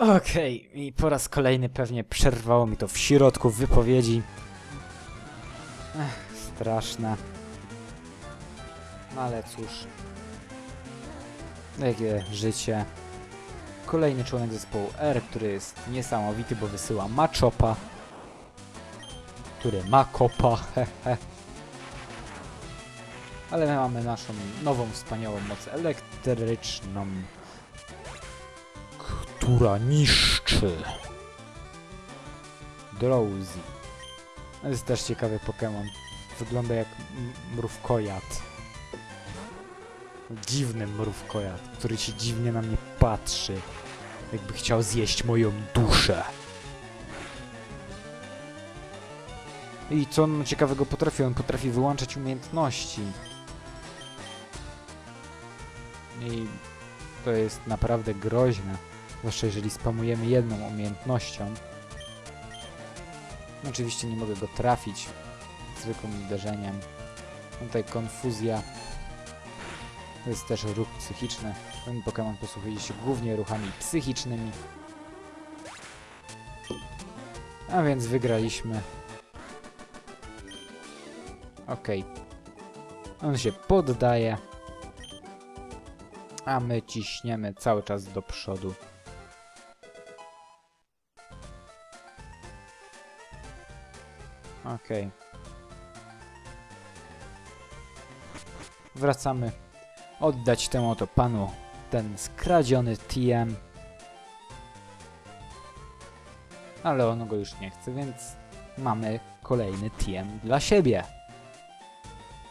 Okej, i po raz kolejny pewnie przerwało mi to w środku wypowiedzi. Ech, straszne. No ale cóż. Jakie życie. Kolejny członek zespołu R, który jest niesamowity, bo wysyła Machopa. Który ma kopa, hehe. Ale my mamy naszą nową, wspaniałą moc elektryczną która niszczy. Drowsy. To jest też ciekawy Pokémon. Wygląda jak mrówkojad. Dziwny mrówkojad, który się dziwnie na mnie patrzy. Jakby chciał zjeść moją duszę. I co on ciekawego potrafi? On potrafi wyłączać umiejętności. I to jest naprawdę groźne. Zwłaszcza jeżeli spamujemy jedną umiejętnością. Oczywiście nie mogę go trafić zwykłym uderzeniem. Tutaj konfuzja. To jest też ruch psychiczny. Ten Pokémon posługuje się głównie ruchami psychicznymi. A więc wygraliśmy. Okej. On się poddaje. A my ciśniemy cały czas do przodu. Okej. Wracamy. Oddać temu oto panu ten skradziony TM. Ale on go już nie chce, więc mamy kolejny TM dla siebie.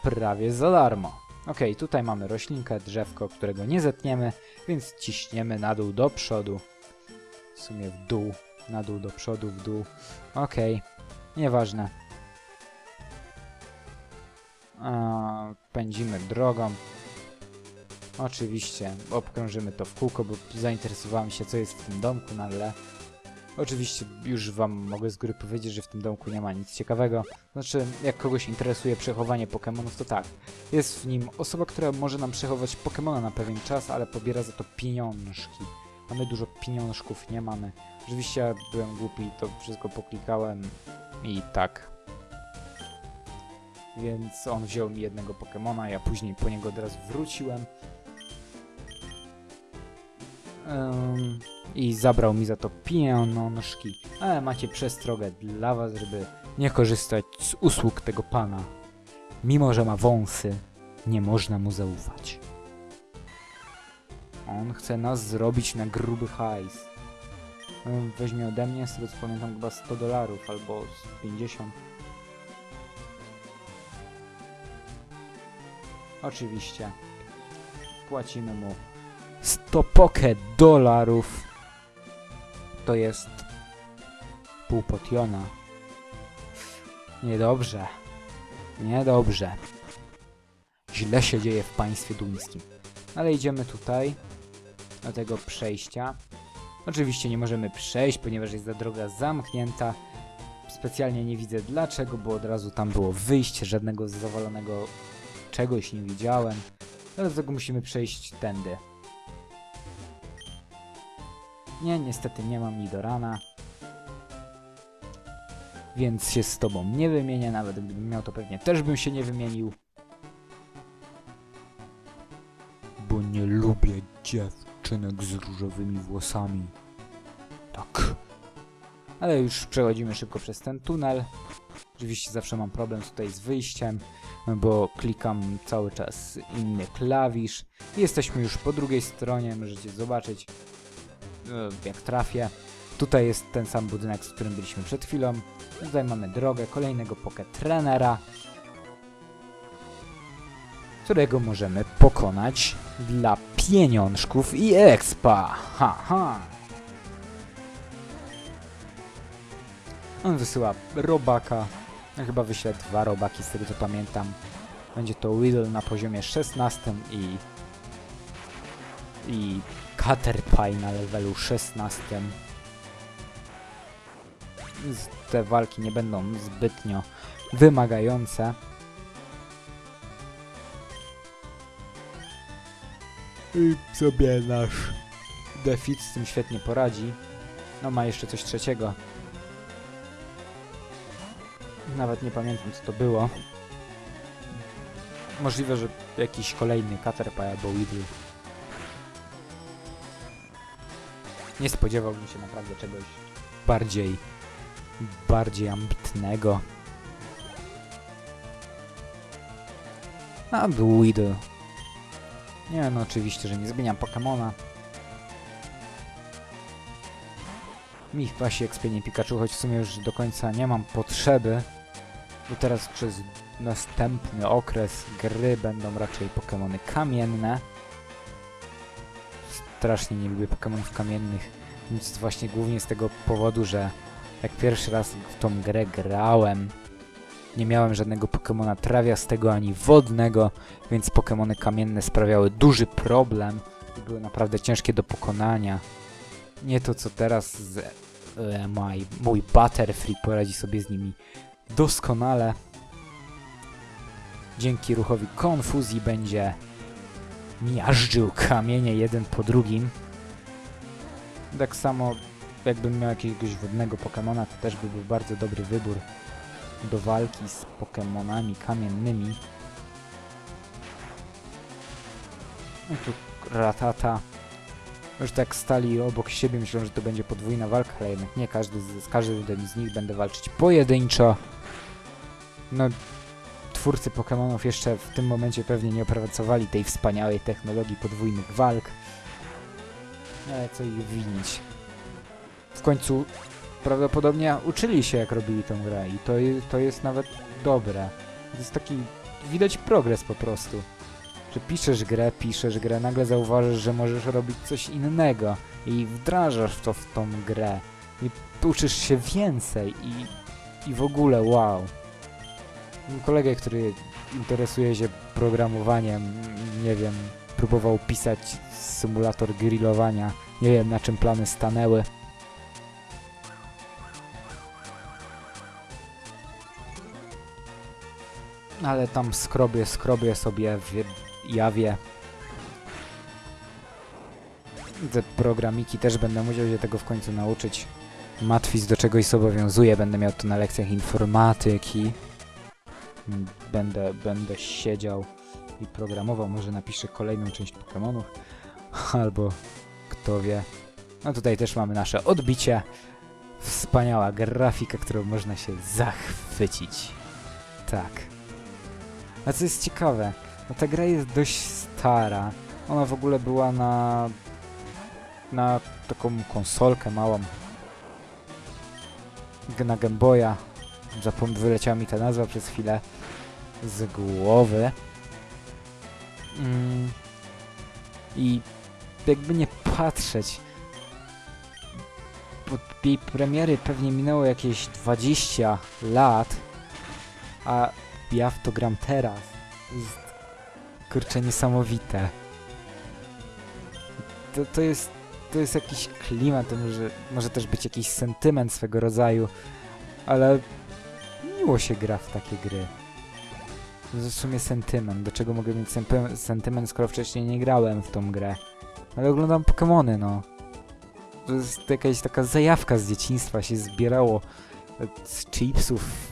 Prawie za darmo. Okej, tutaj mamy roślinkę, drzewko, którego nie zetniemy, więc ciśniemy na dół do przodu. W sumie w dół, na dół do przodu, w dół. Okej. Nieważne. A, pędzimy drogą. Oczywiście obkrążymy to w kółko, bo zainteresowałem się, co jest w tym domku, no ale oczywiście już wam mogę z góry powiedzieć, że w tym domku nie ma nic ciekawego. Znaczy, jak kogoś interesuje przechowanie Pokémonów, to tak. Jest w nim osoba, która może nam przechować Pokémona na pewien czas, ale pobiera za to pieniążki. A my dużo pieniążków nie mamy. Oczywiście byłem głupi to wszystko poklikałem i tak. Więc on wziął mi jednego Pokemona, ja później po niego od razu wróciłem. Ym, I zabrał mi za to pieniążki. Ale macie przestrogę dla was, żeby nie korzystać z usług tego pana. Mimo, że ma wąsy, nie można mu zaufać. On chce nas zrobić na gruby hajs. Ym, Weźmie ode mnie, z tego co pamiętam, chyba 100 dolarów albo z 50. Oczywiście. Płacimy mu 100 poke dolarów. To jest pół potiona. Niedobrze. Niedobrze. Źle się dzieje w państwie duńskim. Ale idziemy tutaj do tego przejścia. Oczywiście nie możemy przejść, ponieważ jest ta droga zamknięta. Specjalnie nie widzę dlaczego, bo od razu tam było wyjście, żadnego zawalonego czegoś nie widziałem. Dlatego musimy przejść tędy. Nie, niestety nie mam Nidorana. Więc się z tobą nie wymienię, nawet gdybym miał to pewnie też bym się nie wymienił. Bo nie lubię dziewczynek z różowymi włosami. Tak. Ale już przechodzimy szybko przez ten tunel. Oczywiście zawsze mam problem tutaj z wyjściem, bo klikam cały czas inny klawisz. Jesteśmy już po drugiej stronie, możecie zobaczyć e, jak trafię. Tutaj jest ten sam budynek, z którym byliśmy przed chwilą. Tutaj mamy drogę kolejnego Pocket Trainera, którego możemy pokonać dla pieniążków i expa. Ha, ha. On wysyła robaka. Ja chyba wyślę dwa robaki z tego co pamiętam. Będzie to Whittle na poziomie 16 i i Caterpie na levelu 16. Z- Te walki nie będą zbytnio wymagające. Sobie nasz Defit z tym świetnie poradzi. No ma jeszcze coś trzeciego. Nawet nie pamiętam co to było. Możliwe, że jakiś kolejny Caterpie albo Weedle. Nie spodziewałbym się naprawdę czegoś bardziej, bardziej ambitnego. A Weedle. Nie no, oczywiście, że nie zmieniam Pokemona. Mi pasi ekspienie Pikachu, choć w sumie już do końca nie mam potrzeby. Bo teraz przez następny okres gry będą raczej Pokemony kamienne. Strasznie nie lubię Pokemonów kamiennych. Więc właśnie głównie z tego powodu, że jak pierwszy raz w tą grę grałem, nie miałem żadnego Pokemona trawiastego ani wodnego, więc Pokemony kamienne sprawiały duży problem i były naprawdę ciężkie do pokonania. Nie to co teraz z, e, mój, mój Butterfree poradzi sobie z nimi doskonale. Dzięki ruchowi konfuzji będzie miażdżył kamienie jeden po drugim. Tak samo jakbym miał jakiegoś wodnego Pokemona, to też by był bardzo dobry wybór do walki z Pokemonami kamiennymi. No tu Ratata. Już tak stali obok siebie, myślą, że to będzie podwójna walka, ale jednak nie, każdy z, z każdym z nich będę walczyć pojedynczo. No, twórcy Pokemonów jeszcze w tym momencie pewnie nie opracowali tej wspaniałej technologii podwójnych walk. Ale co ich winić. W końcu prawdopodobnie uczyli się jak robili tą grę i to, to jest nawet dobre. To jest taki, widać progres po prostu. Że piszesz grę, piszesz grę, nagle zauważysz, że możesz robić coś innego i wdrażasz to w tą grę i uczysz się więcej i, i w ogóle wow. Mam kolegę, który interesuje się programowaniem, nie wiem, próbował pisać symulator grillowania, nie wiem na czym plany stanęły. Ale tam skrobię, skrobię sobie w jawie. Te programiki też będę musiał się tego w końcu nauczyć. Matwis do czegoś zobowiązuje, będę miał to na lekcjach informatyki. Będę, będę siedział i programował, może napiszę kolejną część Pokemonów, albo kto wie. No tutaj też mamy nasze odbicie. Wspaniała grafika, którą można się zachwycić. Tak. A co jest ciekawe, no ta gra jest dość stara. Ona w ogóle była na na taką konsolkę małą na Game Boya. Zapom wyleciała mi ta nazwa przez chwilę z głowy. Mm. I jakby nie patrzeć, od jej premiery pewnie minęło jakieś 20 lat, a ja w to gram teraz. To jest kurczę niesamowite. To, to jest to jest jakiś klimat, to może, może też być jakiś sentyment swego rodzaju, ale miło się gra w takie gry. W sumie sentyment. Do czego mogę mieć sentyment, skoro wcześniej nie grałem w tą grę? Ale oglądam Pokémony, no. To jest jakaś taka zajawka z dzieciństwa, się zbierało z chipsów,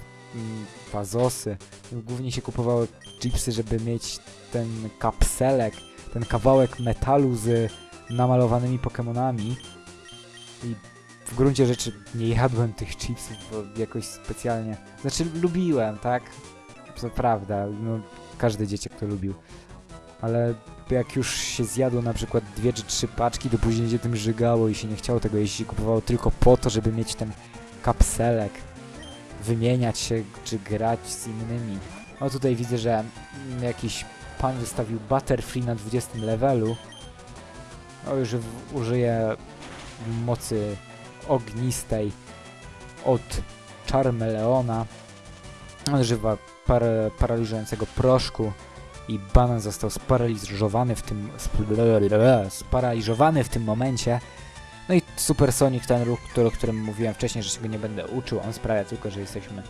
fazosy. Głównie się kupowało chipsy, żeby mieć ten kapselek, ten kawałek metalu z namalowanymi Pokemonami. I w gruncie rzeczy nie jadłem tych chipsów, bo jakoś specjalnie... Znaczy lubiłem, tak? To prawda, no każdy dzieciak to lubił. Ale jak już się zjadło na przykład dwie czy trzy paczki, to później się tym żygało i się nie chciało tego jeść i kupowało tylko po to, żeby mieć ten kapselek, wymieniać się czy grać z innymi. O tutaj widzę, że mm, jakiś pan wystawił Butterfree na 20 levelu. O już w, użyje mocy ognistej od Charmeleona. Używa par, paraliżującego proszku i banan został sparaliżowany w tym sp- sparaliżowany w tym momencie. No i Super Sonic, ten ruch, który, o którym mówiłem wcześniej, że się go nie będę uczył, on sprawia tylko, że jesteśmy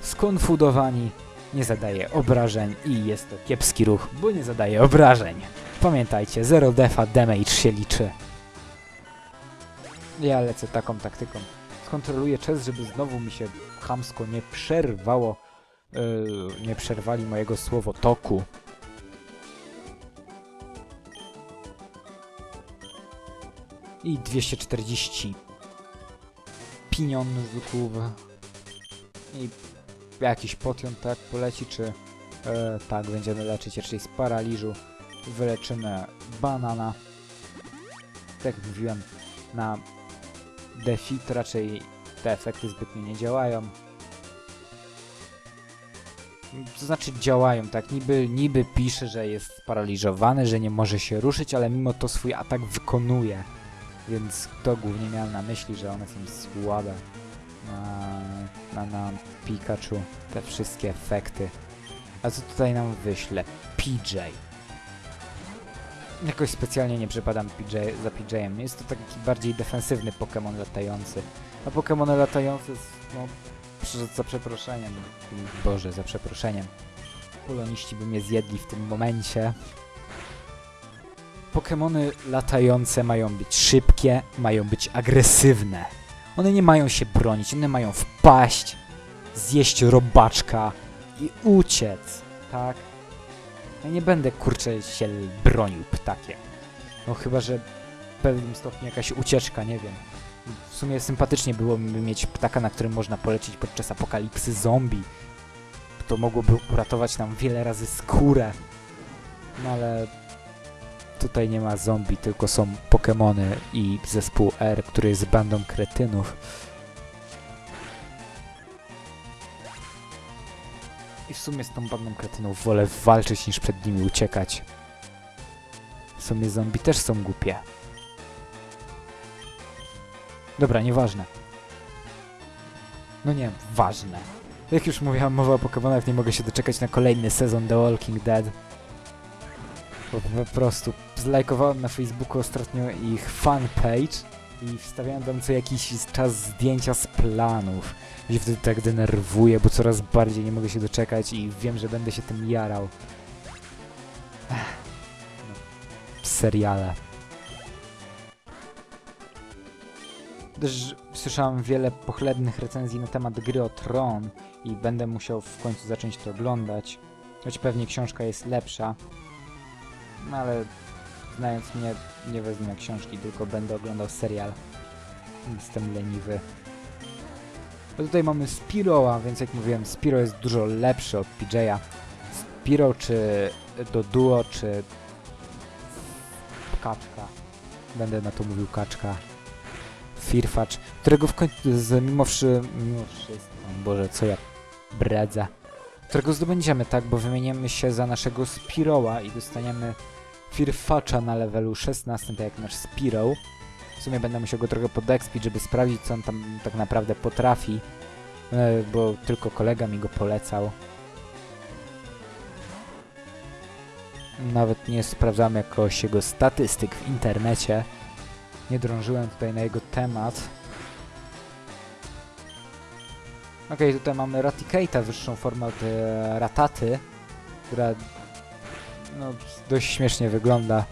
skonfudowani, nie zadaje obrażeń i jest to kiepski ruch, bo nie zadaje obrażeń. Pamiętajcie, zero defa damage się liczy. Ja lecę taką taktyką. Skontroluję czas, żeby znowu mi się chamsko nie przerwało, yy, nie przerwali mojego słowotoku. I 240 pieniążków. I jakiś potion tak poleci, czy e, tak, będziemy leczyć raczej z paraliżu. Wyleczymy banana. Tak jak mówiłem, na defit raczej te efekty zbytnio nie działają. To znaczy działają, tak, niby, niby pisze, że jest sparaliżowany, że nie może się ruszyć, ale mimo to swój atak wykonuje. Więc to głównie miałem na myśli, że one są słabe na, na, na Pikachu, te wszystkie efekty. A co tutaj nam wyśle? PJ. Jakoś specjalnie nie przepadam PJ, za PJ-em. Jest to taki bardziej defensywny Pokémon latający. A Pokémony latające, no, za przeproszeniem, Boże, za przeproszeniem. Poloniści by mnie zjedli w tym momencie. Pokémony latające mają być szybkie, mają być agresywne. One nie mają się bronić, one mają wpaść, zjeść robaczka i uciec, tak? Ja nie będę kurczę się bronił ptakiem. No chyba, że w pewnym stopniu jakaś ucieczka, nie wiem. W sumie sympatycznie byłoby mieć ptaka, na którym można polecieć podczas apokalipsy zombie. To mogłoby uratować nam wiele razy skórę. No ale tutaj nie ma zombie, tylko są Pokémony i zespół R, który jest bandą kretynów. I w sumie z tą bandą kretynów wolę walczyć niż przed nimi uciekać. W sumie zombie też są głupie. Dobra, nieważne. No nie, ważne. Jak już mówiłam, mowa o Pokémonach, nie mogę się doczekać na kolejny sezon The Walking Dead. Bo po prostu zlajkowałem na Facebooku ostatnio ich fanpage i wstawiałem tam co jakiś czas zdjęcia z planów. I się wtedy tak denerwuję, bo coraz bardziej nie mogę się doczekać i wiem, że będę się tym jarał. No. Seriale. Też słyszałem wiele pochlebnych recenzji na temat gry o Tron i będę musiał w końcu zacząć to oglądać. Choć pewnie książka jest lepsza. No ale znając mnie, nie wezmę książki, tylko będę oglądał serial. Jestem leniwy. A tutaj mamy Spiro'a, więc jak mówiłem, Spiro jest dużo lepszy od PJ'a. Spiro czy do duo, czy kaczka. Będę na to mówił kaczka. Firfacz, którego w końcu, z, mimo, wszy, mimo wszystko, Boże, co ja bredzę, którego zdobędziemy, tak, bo wymienimy się za naszego Spiro'a i dostaniemy Firfacza na levelu 16, tak jak nasz Spiro. W sumie będę musiał go trochę podexpić, żeby sprawdzić, co on tam tak naprawdę potrafi, e, bo tylko kolega mi go polecał. Nawet nie sprawdzałem jakoś jego statystyk w internecie. Nie drążyłem tutaj na jego temat. Okej, tutaj mamy Raticate'a, wyższą formę od e, Rataty, która no, dość śmiesznie wygląda,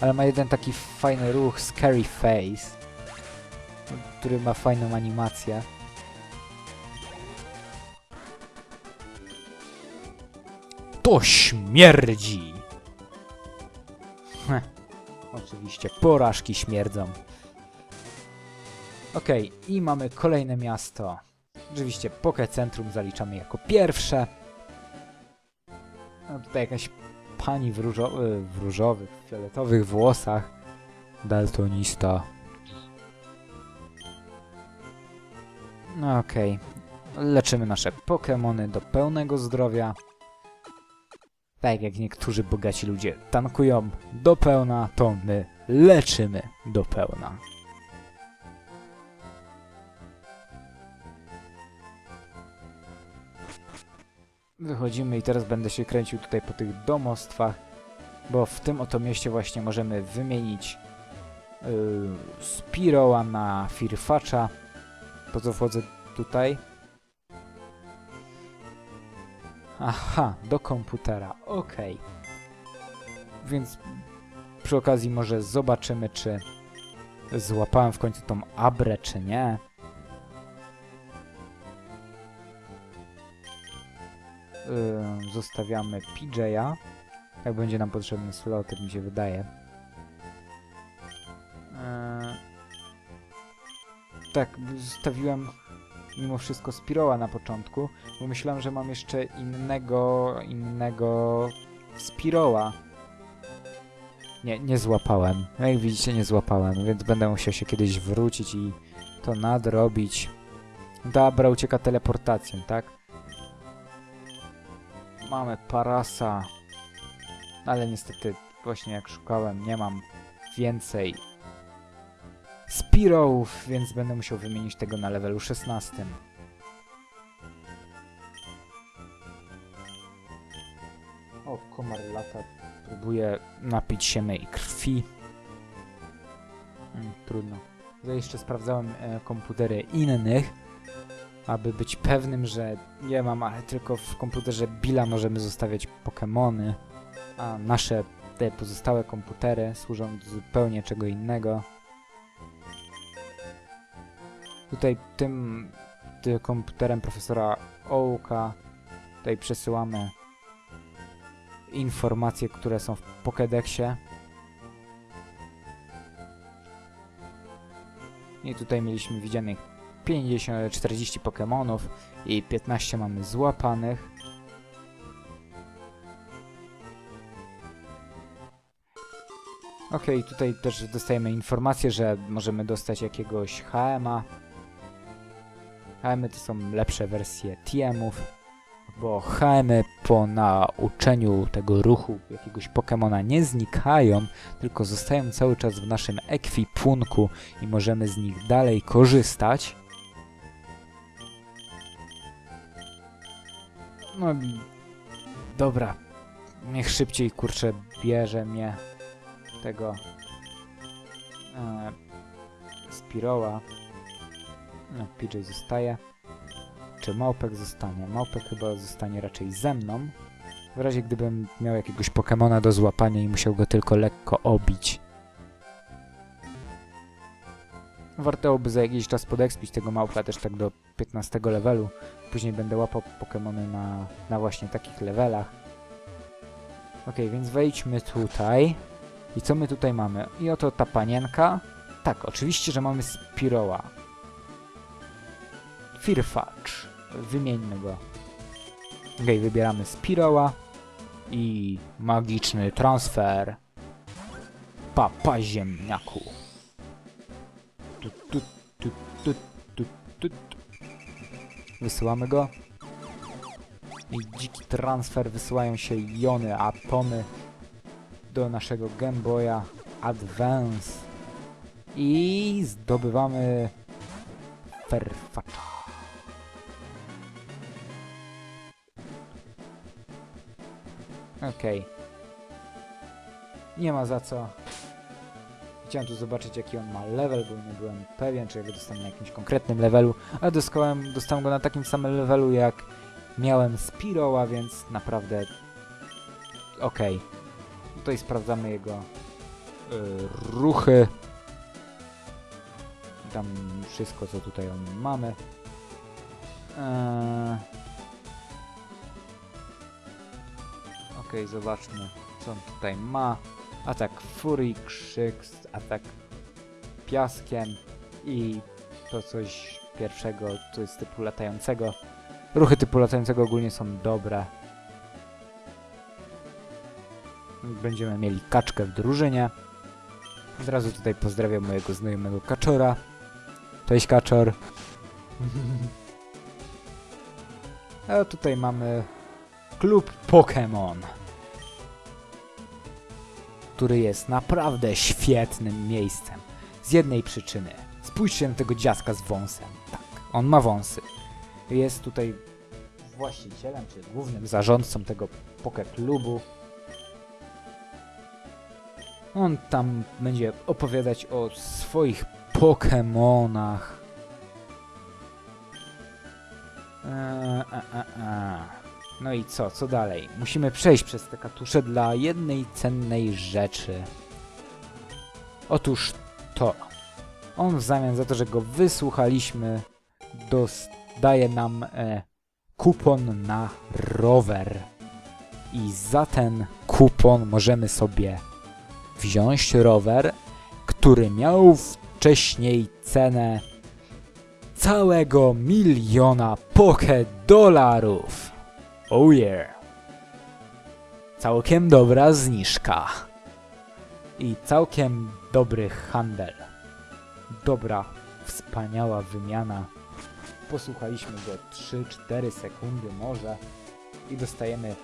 ale ma jeden taki fajny ruch, Scary Face, który ma fajną animację. To śmierdzi! Heh. Oczywiście, porażki śmierdzą. Okej, i mamy kolejne miasto. Oczywiście Poke Centrum zaliczamy jako pierwsze. No tutaj jakaś pani w, różo y, w różowych, fioletowych włosach. Daltonista. No okej. Leczymy nasze Pokémony do pełnego zdrowia. Tak jak niektórzy bogaci ludzie tankują do pełna, to my leczymy do pełna. Wychodzimy i teraz będę się kręcił tutaj po tych domostwach, bo w tym oto mieście właśnie możemy wymienić yy, Spiro'a na Firfacza. Po co wchodzę tutaj? Aha, do komputera, okej. Więc przy okazji może zobaczymy, czy złapałem w końcu tą Abrę, czy nie. Ym, zostawiamy PJ'a. Jak będzie nam potrzebny slot, mi się wydaje. Eee, tak, zostawiłem mimo wszystko Spiroła na początku, bo myślałem, że mam jeszcze innego, innego Spiroła. Nie, nie złapałem. No Jak widzicie, nie złapałem, więc będę musiał się kiedyś wrócić i to nadrobić. Dobra, ucieka teleportacją, tak? Mamy Parasa. Ale niestety, właśnie jak szukałem, nie mam więcej Spirołów, więc będę musiał wymienić tego na levelu 16. O, komar lata. Próbuję napić się mej krwi. Mm, trudno. Ja jeszcze sprawdzałem e, komputery innych, aby być pewnym, że nie mam, ale tylko w komputerze Billa możemy zostawiać Pokémony, a nasze te pozostałe komputery służą do zupełnie czego innego. Tutaj tym, tym komputerem profesora Ołka tutaj przesyłamy informacje, które są w Pokédexie. I tutaj mieliśmy widzianych 50, 40 Pokémonów i 15 mamy złapanych. Okej, tutaj też dostajemy informację, że możemy dostać jakiegoś HM-a. HM-y to są lepsze wersje TM-ów, bo HM-y po nauczeniu tego ruchu jakiegoś Pokemona nie znikają, tylko zostają cały czas w naszym ekwipunku i możemy z nich dalej korzystać. No, dobra. Niech szybciej, kurczę, bierze mnie tego e, Spiroła. No, PJ zostaje. Czy Małpek zostanie? Małpek chyba zostanie raczej ze mną. W razie gdybym miał jakiegoś Pokemona do złapania i musiał go tylko lekko obić. Warto by za jakiś czas podekspić tego Małpka też tak do 15 levelu. Później będę łapał Pokemony na, na właśnie takich levelach. Ok, więc wejdźmy tutaj. I co my tutaj mamy? I oto ta panienka. Tak, oczywiście, że mamy Spiroła. Firfacz. Wymieńmy go. Okej, wybieramy Spiroła. I magiczny transfer. Papa ziemniaku. Tu, tu, tu, tu, tu, tu. Wysyłamy go. I dziki transfer wysyłają się jony, atomy do naszego Game Boya Advance i zdobywamy Ferfacza. Okej. Nie ma za co. Chciałem tu zobaczyć jaki on ma level, bo nie byłem pewien, czy ja go dostanę na jakimś konkretnym levelu, ale dostałem, dostałem go na takim samym levelu jak miałem Spiroła, więc naprawdę okej. Tutaj sprawdzamy jego y, ruchy. Tam wszystko, co tutaj on mamy. Eee... Okej, zobaczmy, co on tutaj ma. Atak furii, krzyk, atak piaskiem i to coś pierwszego, to jest typu latającego. Ruchy typu latającego ogólnie są dobre. Będziemy mieli kaczkę w drużynie. Od razu tutaj pozdrawiam mojego znajomego kaczora. Cześć kaczor. A tutaj mamy klub Pokémon. Który jest naprawdę świetnym miejscem. Z jednej przyczyny. Spójrzcie na tego dziadka z wąsem. Tak, on ma wąsy. Jest tutaj właścicielem, czy głównym zarządcą tego Pokeklubu. On tam będzie opowiadać o swoich Pokemonach. No i co? Co dalej? Musimy przejść przez te katusze dla jednej cennej rzeczy. Otóż to. On w zamian za to, że go wysłuchaliśmy, daje nam e, kupon na rower. I za ten kupon możemy sobie wziąć rower, który miał wcześniej cenę całego miliona poke dolarów. Oh yeah. Całkiem dobra zniżka. I całkiem dobry handel. Dobra, wspaniała wymiana. Posłuchaliśmy go 3-4 sekundy może i dostajemy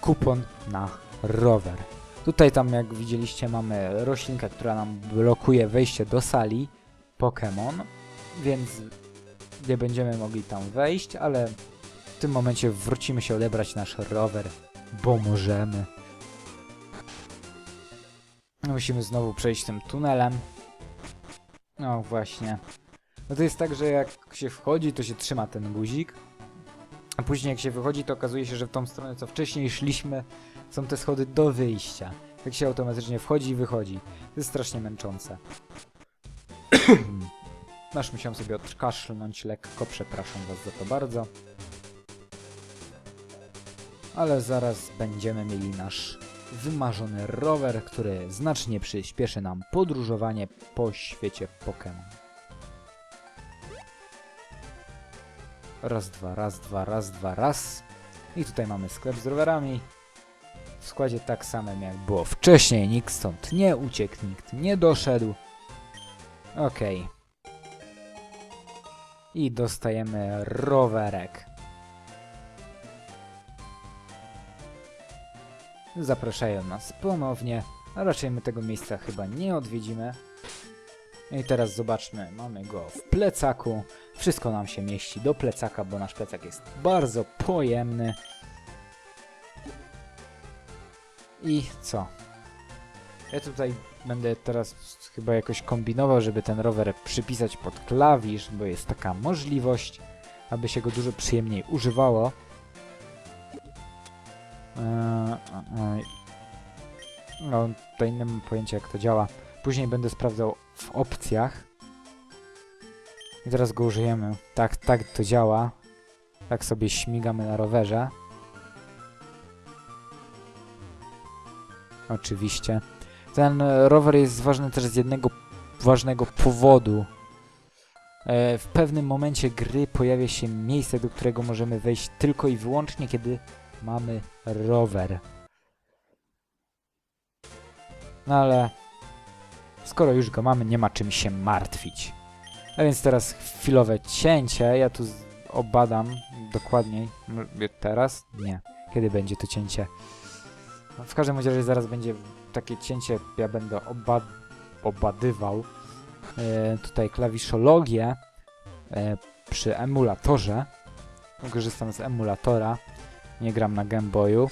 kupon na rower. Tutaj tam jak widzieliście mamy roślinkę, która nam blokuje wejście do sali Pokémon, więc nie będziemy mogli tam wejść, ale w tym momencie wrócimy się odebrać nasz rower, bo możemy. Musimy znowu przejść tym tunelem. No właśnie. No to jest tak, że jak się wchodzi, to się trzyma ten guzik, a później jak się wychodzi, to okazuje się, że w tą stronę, co wcześniej szliśmy, są te schody do wyjścia. Jak się automatycznie wchodzi i wychodzi. To jest strasznie męczące. Aż musiałem sobie odkaszlnąć lekko, przepraszam was za to bardzo. Ale zaraz będziemy mieli nasz wymarzony rower, który znacznie przyspieszy nam podróżowanie po świecie Pokémon. Raz, dwa, raz, dwa, raz, dwa, raz. I tutaj mamy sklep z rowerami. W składzie tak samym jak było wcześniej. Nikt stąd nie uciekł, nikt nie doszedł. Okej. I dostajemy rowerek. Zapraszają nas ponownie, a raczej my tego miejsca chyba nie odwiedzimy. I teraz zobaczmy, mamy go w plecaku. Wszystko nam się mieści do plecaka, bo nasz plecak jest bardzo pojemny. I co? Ja tutaj będę teraz chyba jakoś kombinował, żeby ten rower przypisać pod klawisz, bo jest taka możliwość, aby się go dużo przyjemniej używało. Eee, eee, no, tutaj nie mam pojęcia jak to działa. Później będę sprawdzał w opcjach. I teraz go użyjemy. Tak, tak to działa. Tak sobie śmigamy na rowerze. Oczywiście. Ten rower jest ważny też z jednego ważnego powodu. E, w pewnym momencie gry pojawia się miejsce, do którego możemy wejść tylko i wyłącznie, kiedy mamy rower. No ale skoro już go mamy, nie ma czym się martwić. A więc teraz chwilowe cięcie. Ja tu obadam dokładniej. Teraz? Nie. Kiedy będzie to cięcie? No, w każdym razie zaraz będzie takie cięcie. Ja będę oba obadywał e, tutaj klawiszologię e, przy emulatorze. Korzystam z emulatora. Nie gram na Game Boyu.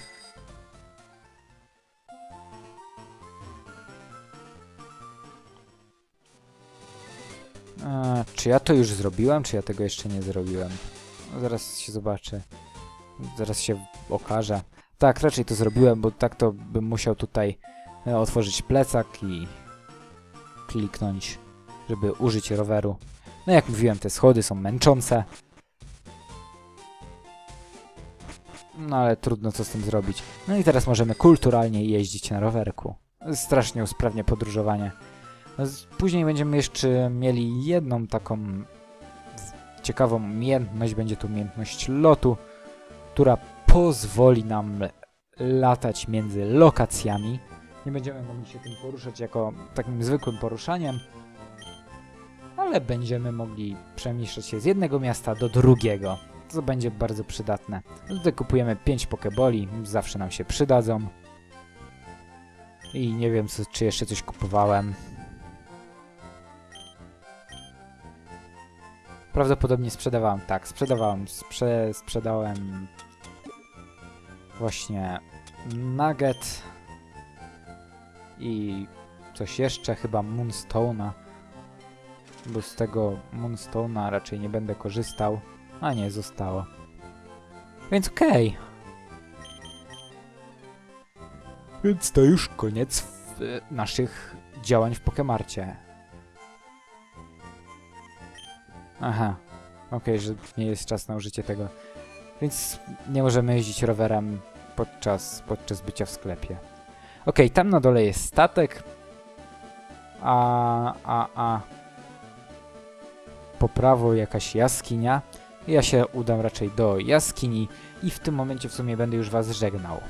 E, czy ja to już zrobiłem, czy ja tego jeszcze nie zrobiłem? No, zaraz się zobaczę. Zaraz się okaże. Tak, raczej to zrobiłem, bo tak to bym musiał tutaj otworzyć plecak i kliknąć, żeby użyć roweru. No jak mówiłem, te schody są męczące. No ale trudno co z tym zrobić. No i teraz możemy kulturalnie jeździć na rowerku. Strasznie usprawnia podróżowanie. No, Później będziemy jeszcze mieli jedną taką ciekawą umiejętność. Będzie to umiejętność lotu, która pozwoli nam latać między lokacjami. Nie będziemy mogli się tym poruszać jako takim zwykłym poruszaniem, ale będziemy mogli przemieszczać się z jednego miasta do drugiego, co będzie bardzo przydatne. Tutaj kupujemy 5 pokeboli, zawsze nam się przydadzą. I nie wiem, co, czy jeszcze coś kupowałem. Prawdopodobnie sprzedawałem, tak, sprzedawałem, sprze sprzedałem właśnie Nugget i coś jeszcze, chyba Moonstone'a, bo z tego Moonstone'a raczej nie będę korzystał, a nie, zostało. Więc okej. Więc to już koniec w, naszych działań w Pokemarcie. Aha, okej, że nie jest czas na użycie tego. Więc nie możemy jeździć rowerem podczas, podczas bycia w sklepie. Okej, tam na dole jest statek. A, a, a. Po prawo jakaś jaskinia. Ja się udam raczej do jaskini i w tym momencie w sumie będę już was żegnał.